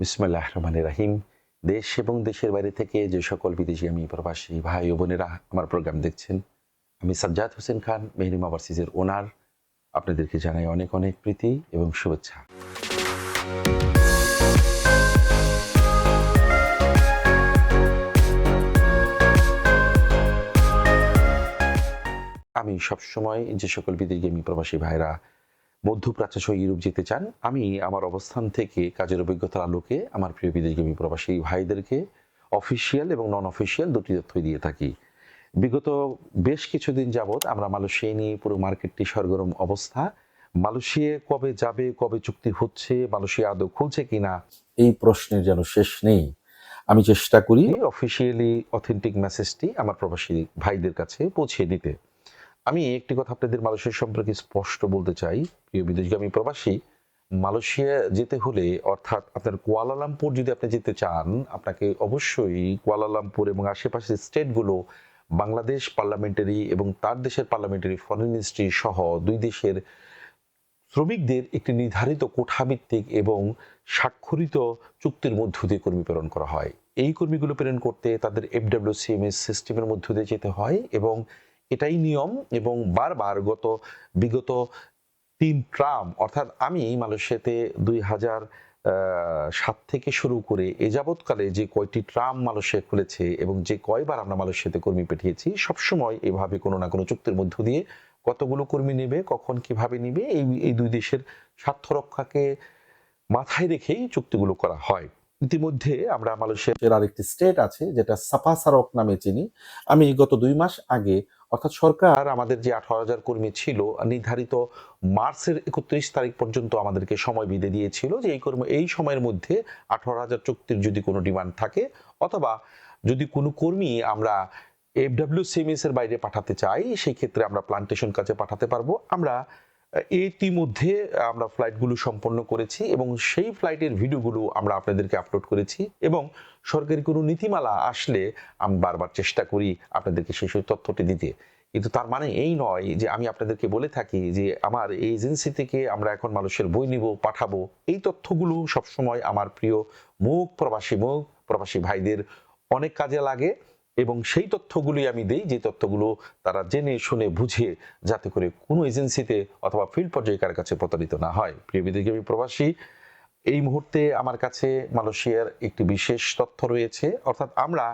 বিসমুল্লাহ রহমান রাহিম। দেশ এবং দেশের বাইরে থেকে যে সকল বিদেশি আমি প্রবাসী ভাই ও বোনেরা আমার প্রোগ্রাম দেখছেন, আমি সাজ্জাদ হোসেন খান, মেহরিম ওভারসিজের ওনার। আপনাদেরকে জানাই অনেক অনেক প্রীতি এবং শুভেচ্ছা। আমি সবসময় যে সকল বিদেশি আমি প্রবাসী ভাইরা মধ্যপ্রাচ্য সহ ইউরোপ যেতে চান, আমি আমার অবস্থান থেকে কাজের অভিজ্ঞতার আলোকে আমার প্রিয় বিদেশগামী প্রবাসী ভাইদেরকে অফিসিয়াল এবং নন অফিসিয়াল দুটি তথ্য দিয়ে থাকি। বিগত বেশ কিছুদিন যাবৎ আমরা মালয়েশিয়া নিয়ে পুরো মার্কেটটি সরগরম অবস্থা। মালয়েশিয়া কবে যাবে, কবে চুক্তি হচ্ছে, মালয়েশিয়া আদৌ খুলছে কিনা, এই প্রশ্নের যেন শেষ নেই। আমি চেষ্টা করি অফিসিয়ালি অথেন্টিক মেসেজটি আমার প্রবাসী ভাইদের কাছে পৌঁছে দিতে। আমি একটি কথা আপনাদের মালয়েশিয়া সম্পর্কে স্পষ্ট বলতে চাই। প্রিয় বিদেশগামী প্রবাসী, মালয়েশিয়া যেতে হলে, অর্থাৎ আপনার কুয়ালালামপুর যদি আপনি যেতে চান, আপনাকে অবশ্যই কুয়ালালামপুর এবং আশেপাশের স্টেটগুলো, বাংলাদেশ পার্লামেন্টারি এবং তার দেশের পার্লামেন্টারি ফরেন মিনিস্ট্রি সহ দুই দেশের শ্রমিকদের একটি নির্ধারিত কোঠাভিত্তিক এবং স্বাক্ষরিত চুক্তির মধ্য দিয়ে কর্মী প্রেরণ করা হয়। এই কর্মীগুলো প্রেরণ করতে তাদের এফডাব্লিউসিএমএস সিস্টেমের মধ্য দিয়ে যেতে হয় এবং এটাই নিয়ম এবং বারবার গত, বিগত তিন ট্রাম, অর্থাৎ আমি মালয়েশিয়াতে দুই হাজার সাত থেকে শুরু করে এ যাবৎকালে যে কয়টি ট্রাম মালয়েশিয়া খুলেছে এবং যে কয়বার আমরা মালয়েশিয়াতে কর্মী পাঠিয়েছি, সবসময় এভাবে কোনো না কোনো চুক্তির মধ্য দিয়ে কতগুলো কর্মী নেবে, কখন কীভাবে নেবে, এই এই দুই দেশের স্বার্থ রক্ষাকে মাথায় রেখেই চুক্তিগুলো করা হয়। ইতিমধ্যে আমরা মালয়েশিয়ার আরেকটি স্টেট আছে, যেটা সাফাসারক নামে চিনি। আমি গত দুই মাস আগে অর্থাৎ সরকার আমাদের যে আঠারো হাজার কর্মী ছিল, নির্ধারিত মার্চের একত্রিশ তারিখ পর্যন্ত আমাদেরকে সময় বেঁধে দিয়েছিল যে এই কর্ম, এই সময়ের মধ্যে আঠারো হাজার চুক্তির যদি কোনো ডিমান্ড থাকে অথবা যদি কোনো কর্মী আমরা এফডাব্লিউ সিএমএস এর বাইরে পাঠাতে চাই, সেই ক্ষেত্রে আমরা প্লান্টেশন কাজে পাঠাতে পারব। আমরা ইতিমধ্যে আমরা ফ্লাইটগুলো সম্পন্ন করেছি এবং সেই ফ্লাইটের ভিডিওগুলো আমরা আপনাদেরকে আপলোড করেছি এবং সরকারি কোনো নীতিমালা আসলে আমি বারবার চেষ্টা করি আপনাদেরকে সেই সেই তথ্যটি দিতে। কিন্তু তার মানে এই নয় যে আমি আপনাদেরকে বলে থাকি যে আমার এই এজেন্সি থেকে আমরা এখন মানুষের বই নিব, পাঠাবো। এই তথ্যগুলো সবসময় আমার প্রিয় মুখ প্রবাসী মুখ প্রবাসী ভাইদের অনেক কাজে লাগে। এবং সেই তথ্যগুলি আমি দেই, যে তথ্যগুলো তারা জেনে, শুনে বুঝে যাতে করে কোনো এজেন্সিতে অথবা ফিল্ড পর্যায়ে কার কাছে প্রতারিত না হয়। প্রিয় বিদেশগামী প্রবাসী, এই মুহূর্তে আমার কাছে মালয়েশিয়ার একটি বিশেষ তথ্য রয়েছে। অর্থাৎ আমরা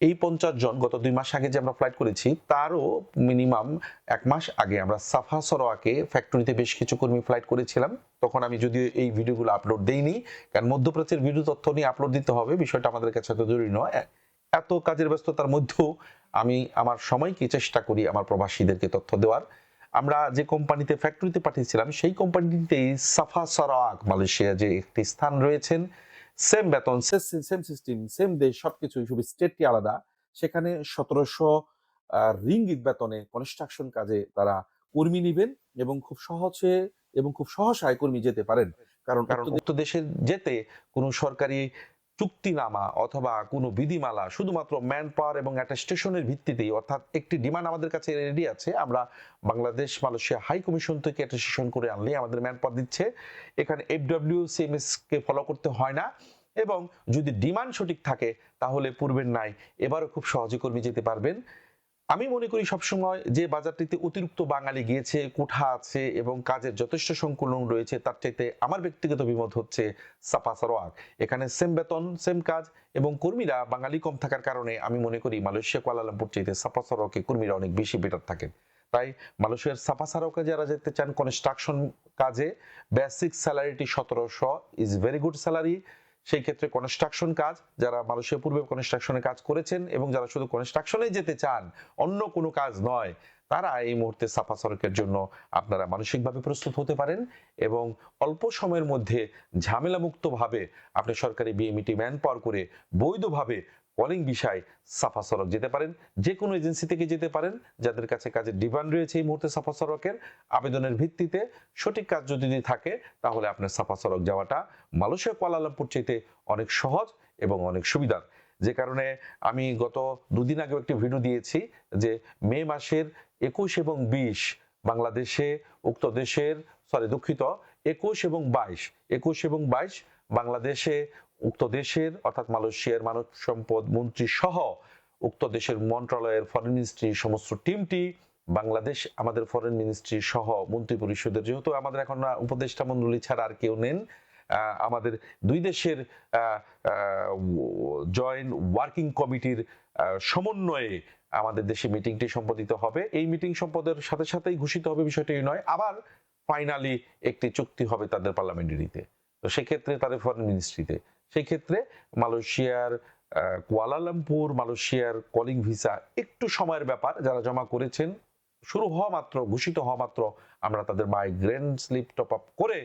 এই পঞ্চাশ জন, গত দুই মাস আগে যে আমরা ফ্লাইট করেছি, তারও মিনিমাম এক মাস আগে আমরা সাফা সরোয়াকে ফ্যাক্টরিতে বেশ কিছু কর্মী ফ্লাইট করেছিলাম। তখন আমি যদিও এই ভিডিওগুলো আপলোড দেইনি, কারণ মধ্যপ্রাচ্যের ভিডিও তথ্য নিয়ে আপলোড দিতে হবে, বিষয়টা আমাদের কাছে এত জরুরি নয়। এত কাজের ব্যস্ততার মধ্যেও আমি আমার সময়কে চেষ্টা করি আমার প্রবাসীদেরকে তথ্য দেওয়ার। আমরা যে কোম্পানিতে ফ্যাক্টরিতে পাঠিয়েছিলাম, সেই কোম্পানিতেই সাফা সরাক মালয়েশিয়া যে একটি স্থান রয়েছেন সেম বেতন সেম সিস্টেম সেম দেশ, সবকিছু শুধু স্টেটটি আলাদা। সেখানে সতেরোশো রিঙ্গিত বেতনে কনস্ট্রাকশন কাজে তারা কর্মী নিবেন এবং খুব সহজে এবং খুব সহসায় কর্মী যেতে পারেন। কারণ কারণ উক্ত দেশে যেতে কোনো সরকারি চুক্তিনামা অথবা কোনো বিধিমালা শুধুমাত্র ম্যান পাওয়ার এবং অ্যাটেস্টেশনের ভিত্তিতেই, অর্থাৎ একটি ডিমান্ড আমাদের কাছে রেডি আছে। আমরা বাংলাদেশ মালয়েশিয়া হাই কমিশন থেকে একটা স্টেশন করে আনলে আমাদের ম্যান পাওয়ার দিচ্ছে। এখানে এফডব্লিউ কে ফলো করতে হয় না এবং যদি ডিমান্ড সঠিক থাকে, তাহলে পূর্বের নাই এবারও খুব সহজে কর্মী যেতে পারবেন। আমি মনে করি সবসময় যে বাজারটিতে অতিরিক্ত বাঙালি গিয়েছে, কোঠা আছে এবং কাজের যথেষ্ট সংকুলন রয়েছে, তার চাইতে আমার ব্যক্তিগত বিমত হচ্ছে সাপা সরোয়াক এখানে সেম বেতন, সেম কাজ এবং কর্মীরা বাঙালি কম থাকার কারণে আমি মনে করি মালয়েশিয়া, কুয়ালালামপুর চাইতে সাপা সরোয়াকে কর্মীরা অনেক বেশি বেটার থাকে তাই মালয়েশিয়ার সাপা সারোকে যারা যেতে চান কনস্ট্রাকশন কাজে বেসিক স্যালারিটি সতেরোশো ইজ ভেরি গুড স্যালারি সেই ক্ষেত্রে কনস্ট্রাকশন কাজ, যারা মালয়েশিয়া পূর্বে কনস্ট্রাকশনে কাজ করেছেন এবং যারা শুধু কনস্ট্রাকশনে যেতে চান, অন্য কোনো কাজ নয়, তারা এই মুহূর্তে সাফা সড়কের জন্য আপনারা মানসিকভাবে প্রস্তুত হতে পারেন এবং অল্প সময়ের মধ্যে ঝামেলামুক্তভাবে আপনি সরকারি বিএমইটি ম্যান পাওয়ার করে বৈধভাবে কলিং বিষয় সাফা সড়ক যেতে পারেন যে কোনো এজেন্সি থেকে যেতে পারেন, যাদের কাছে কাজের ডিমান্ড রয়েছে এই মুহূর্তে সাফা সড়কের আবেদনের ভিত্তিতে সঠিক কাজ যদি থাকে, তাহলে আপনার সাফা সড়ক যাওয়াটা মালয়েশিয়া কুয়ালালামপুর চাইতে অনেক সহজ এবং অনেক সুবিধার। যে কারণে আমি গত দুদিন আগে একটি ভিডিও দিয়েছি যে মে মাসের একুশ এবং বিশ বাংলাদেশে, উক্ত দেশের, সরি দুঃখিত, একুশ এবং বাইশ, একুশ এবং বাইশ বাংলাদেশে উক্ত দেশের, অর্থাৎ মালয়েশিয়ার মানব সম্পদ মন্ত্রী সহ উক্ত দেশের মন্ত্রণালয়ের ফরেন মিনিস্ট্রির সমস্ত টিমটি বাংলাদেশ, আমাদের ফরেন মিনিস্ট্রি সহ মন্ত্রী পরিষদের, যেহেতু আমাদের এখন উপদেষ্টা মন্ডলী ছাড়া আর কেউ নেন আমাদের দুই দেশের জয়েন্ট ওয়ার্কিং কমিটির সমন্বয়ে আমাদের দেশে মিটিংটি সম্পাদিত হবে। এই মিটিং সম্পদের সাথে সাথেই ঘোষিত হবে বিষয়টি নয়, আবার ফাইনালি একটি চুক্তি হবে তাদের পার্লামেন্টারিতে তো সেক্ষেত্রে তাদের ফরেন মিনিস্ট্রিতে সেই ক্ষেত্রে মালয়েশিয়ার কুয়ালালামপুর, মালয়েশিয়ার কলিং ভিসা একটু সময়ের ব্যাপার। যারা জমা করেছেন, শুরু হওয়া মাত্র, ঘোষিত হওয়া মাত্র আমরা তাদের মাইগ্রেন্ট স্লিপ টপ আপ করে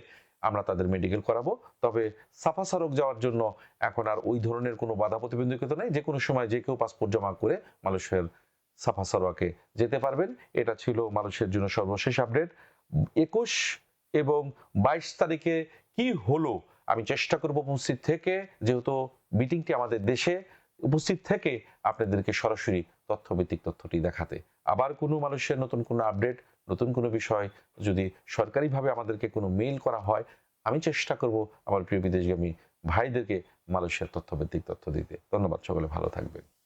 আমরা তাদের মেডিকেল করাবো। তবে সাফা সারক যাওয়ার জন্য এখন আর ওই ধরনের কোনো বাধা প্রতিবন্ধকতা নেই। যে কোনো সময় যে কেউ পাসপোর্ট জমা করে মালয়েশিয়ার সাফা সারোয়াকে যেতে পারবেন। এটা ছিল মানুষের জন্য সর্বশেষ আপডেট একুশ এবং বাইশ তারিখে কি হলো আমি চেষ্টা করব উপস্থিত থেকে, যেহেতু মিটিংটি আমাদের দেশে, উপস্থিত থেকে আপনাদেরকে সরাসরি তথ্যভিত্তিক তথ্যটি দেখাতে। আবার কোনো মানুষের নতুন কোনো আপডেট, নতুন কোনো বিষয়, যদি সরকারিভাবে আমাদেরকে কোনো মেইল করা হয়, আমি চেষ্টা করব আমার প্রিয় বিদেশগামী ভাইদেরকে মালয়েশিয়ার তথ্যভিত্তিক তথ্য দিতে। ধন্যবাদ, সকলে ভালো থাকবেন।